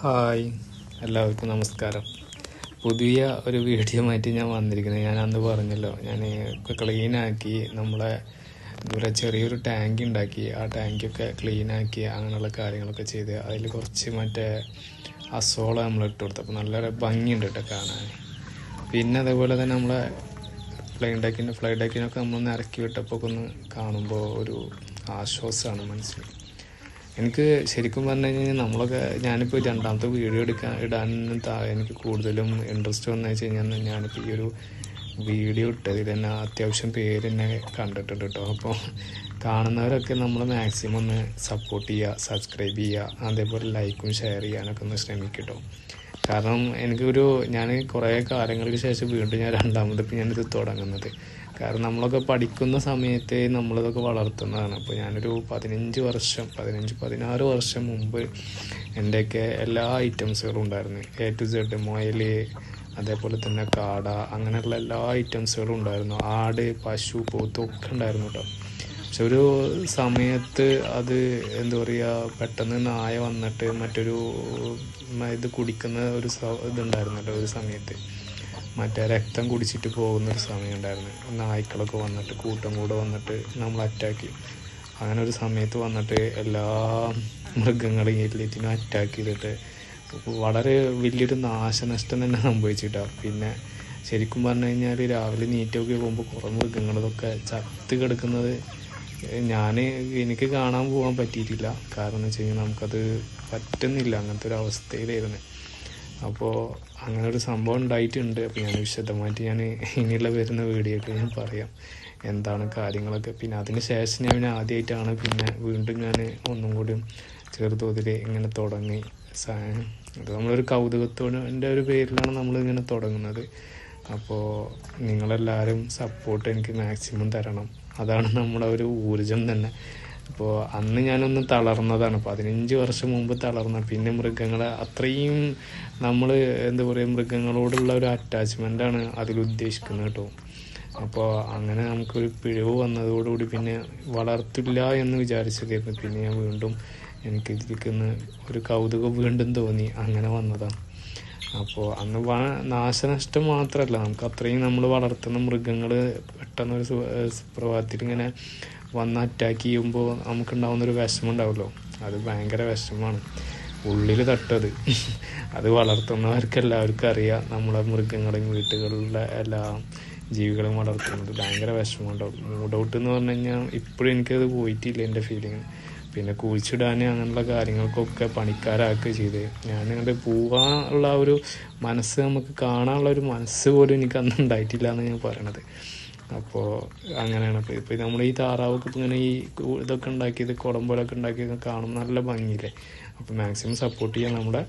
Hi എല്ലാവർക്കും നമസ്കാരം. പുതിയ ഒരു വീഡിയോ ആയിട്ട് ഞാൻ വന്നിരിക്കുന്നത് ഞാൻ അന്ന് പറഞ്ഞല്ലോ ഞാൻ ക്ലീനാക്കി നമ്മളെ ഇവിടെ ചെറിയൊരു ടാങ്ക് ഉണ്ടാക്കി ആ ടാങ്കൊക്കെ ക്ലീനാക്കി അങ്ങനെയുള്ള കാര്യങ്ങളൊക്കെ ചെയ്ത് അതിൽ കുറച്ച് മറ്റേ അസോള നമ്മൾ ഇട്ട് കൊടുത്തു. അപ്പോൾ നല്ല ഭംഗിയുണ്ട് കേട്ടോ കാണാൻ. പിന്നെ അതേപോലെ തന്നെ നമ്മളെ ഫ്ലൈ ഡെക്കിന് ഫ്ലൈ ഡെക്കിനൊക്കെ നമ്മളൊന്ന് ഇറക്കി വിട്ടപ്പോൾ ഒന്ന് കാണുമ്പോൾ ഒരു ആശ്വാസമാണ് മനസ്സിൽ. എനിക്ക് ശരിക്കും പറഞ്ഞു കഴിഞ്ഞാൽ നമ്മളൊക്കെ ഞാനിപ്പോൾ രണ്ടാമത്തെ വീഡിയോ എടുക്കാൻ ഇടാൻ എനിക്ക് കൂടുതലും ഇൻട്രസ്റ്റ് വന്നു വെച്ച് കഴിഞ്ഞാൽ ഞാനിപ്പോൾ ഈ ഒരു വീഡിയോ ഇട്ടതിൽ തന്നെ അത്യാവശ്യം പേര് തന്നെ കണ്ടിട്ടുണ്ട് കേട്ടോ. അപ്പോൾ കാണുന്നവരൊക്കെ നമ്മൾ മാക്സിമം ഒന്ന് സപ്പോർട്ട് ചെയ്യുക സബ്സ്ക്രൈബ് ചെയ്യുക അതേപോലെ ലൈക്കും ഷെയർ ചെയ്യാനൊക്കെ ഒന്ന് ശ്രമിക്കട്ടോ കേട്ടോ. കാരണം എനിക്കൊരു ഞാൻ കുറേ കാലങ്ങൾക്ക് ശേഷം വീണ്ടും ഞാൻ രണ്ടാമത് ഇപ്പം ഞാനിത് തുടങ്ങുന്നത്. കാരണം നമ്മളൊക്കെ പഠിക്കുന്ന സമയത്ത് നമ്മളിതൊക്കെ വളർത്തുന്നതാണ്. അപ്പോൾ ഞാനൊരു പതിനഞ്ച് വർഷം പതിനഞ്ച് പതിനാറ് വർഷം മുമ്പ് എന്റെയൊക്കെ എല്ലാ ഐറ്റംസുകളും ഉണ്ടായിരുന്നു. എ ടു സെഡ് മുയൽ അതേപോലെ തന്നെ കാട അങ്ങനെയുള്ള എല്ലാ ഐറ്റംസുകളും ഉണ്ടായിരുന്നു. ആട് പശു പോത്ത് ഒക്കെ ഉണ്ടായിരുന്നു കേട്ടോ പക്ഷെ ഒരു സമയത്ത് അത് എന്താ പറയുക പെട്ടെന്ന് നായ വന്നിട്ട് മറ്റൊരു ഇത് കുടിക്കുന്ന ഒരു ഇതുണ്ടായിരുന്നല്ലോ ഒരു സമയത്ത്. മറ്റേ രക്തം കുടിച്ചിട്ട് പോകുന്ന ഒരു സമയം ഉണ്ടായിരുന്നു നായ്ക്കളൊക്കെ വന്നിട്ട് കൂട്ടം കൂടെ വന്നിട്ട് നമ്മൾ അറ്റാക്ക് അങ്ങനെ ഒരു സമയത്ത് വന്നിട്ട് എല്ലാ മൃഗങ്ങളെയും എല്ലാറ്റിനും അറ്റാക്ക് ചെയ്തിട്ട് വളരെ വലിയൊരു നാശനഷ്ടം തന്നെ സംഭവിച്ചിട്ടാണ് പിന്നെ ശരിക്കും പറഞ്ഞു കഴിഞ്ഞാൽ രാവിലെ നീറ്റൊക്കെ പോകുമ്പോൾ കുറേ മൃഗങ്ങളതൊക്കെ ചത്ത് കിടക്കുന്നത് ഞാൻ എനിക്ക് കാണാൻ പോകാൻ പറ്റിയിട്ടില്ല. കാരണം എന്ന് വെച്ച് കഴിഞ്ഞാൽ നമുക്കത് പറ്റുന്നില്ല. അങ്ങനത്തെ ഒരു അവസ്ഥയിലായിരുന്നു. അപ്പോൾ അങ്ങനെ ഒരു സംഭവം ഉണ്ടായിട്ടുണ്ട്. അപ്പോൾ ഞാൻ വിശദമായിട്ട് ഞാൻ ഇനിയുള്ള വരുന്ന വീഡിയോയിൽ ഞാൻ പറയാം. എന്താണ് കാര്യങ്ങളൊക്കെ. പിന്നെ അതിന് ശേഷം ഞാൻ ആദ്യമായിട്ടാണ് പിന്നെ വീണ്ടും ഞാൻ ഒന്നും കൂടി ചെറുതോതിൽ ഇങ്ങനെ തുടങ്ങി. അത് നമ്മളൊരു കൗതുകത്തോടെ ഒരു പേരിലാണ് നമ്മൾ ഇങ്ങനെ തുടങ്ങുന്നത്. അപ്പോൾ നിങ്ങളെല്ലാവരും സപ്പോർട്ട് എനിക്ക് മാക്സിമം തരണം. അതാണ് നമ്മുടെ ഒരു ഊർജം തന്നെ. അപ്പോൾ അന്ന് ഞാനൊന്ന് തളർന്നതാണ്. പതിനഞ്ച് വർഷം മുമ്പ് തളർന്ന പിന്നെ മൃഗങ്ങളെ അത്രയും നമ്മൾ എന്താ പറയുക മൃഗങ്ങളോടുള്ള ഒരു അറ്റാച്ച്മെന്റാണ് അതിൽ ഉദ്ദേശിക്കുന്നത് കേട്ടോ. അപ്പോൾ അങ്ങനെ നമുക്കൊരു പിഴവ് വന്നതോടുകൂടി പിന്നെ വളർത്തില്ല എന്ന് വിചാരിച്ചതായിരുന്നു. പിന്നെ ഞാൻ വീണ്ടും എനിക്ക് ഇതിലേക്കൊന്ന് ഒരു കൗതുകം വീണ്ടും തോന്നി. അങ്ങനെ വന്നതാണ്. അപ്പോൾ അന്ന് നാശനഷ്ടം മാത്രമല്ല നമുക്ക് അത്രയും നമ്മൾ വളർത്തുന്ന മൃഗങ്ങൾ പെട്ടെന്ന് ഒരു സുപ്രഭാതത്തിൽ ഇങ്ങനെ വന്ന് അറ്റാക്ക് ചെയ്യുമ്പോൾ നമുക്കുണ്ടാവുന്നൊരു വിഷമം ഉണ്ടാവുമല്ലോ അത് ഭയങ്കര വിഷമമാണ് ഉള്ളിൽ തട്ടത്. അത് വളർത്തുന്നവർക്ക് എല്ലാവർക്കും അറിയാം നമ്മളെ മൃഗങ്ങളെയും വീട്ടുകളിലെ എല്ലാ ജീവികളും വളർത്തുന്നത്. ഭയങ്കര വിഷമമുണ്ടാവും. മൂഡ് ഔട്ട് എന്ന് പറഞ്ഞു കഴിഞ്ഞാൽ ഇപ്പോഴും എനിക്കത് പോയിട്ടില്ല എന്റെ ഫീലിംഗ് പിന്നെ കുഴിച്ചിടാൻ അങ്ങനെയുള്ള കാര്യങ്ങൾക്കൊക്കെ പണിക്കാരാക്കുക ചെയ്ത്. ഞാനങ്ങോട്ട് പോകാനുള്ള ആ ഒരു മനസ്സ് നമുക്ക് കാണാനുള്ള ഒരു മനസ്സ് പോലും എനിക്ക് അന്ന് ഉണ്ടായിട്ടില്ല എന്ന് ഞാൻ പറയണത്. അപ്പോൾ അങ്ങനെയാണ്. ഇപ്പോൾ ഇപ്പോൾ നമ്മൾ ഈ താറാവൊക്കെ ഇപ്പം ഇങ്ങനെ ഈ ഇതൊക്കെ ഉണ്ടാക്കിയത് കുടമ്പോലൊക്കെ ഉണ്ടാക്കിയത് കാണുമ്പോൾ നല്ല ഭംഗിയില്ലേ? അപ്പോൾ മാക്സിമം സപ്പോർട്ട് ചെയ്യാൻ നമ്മുടെ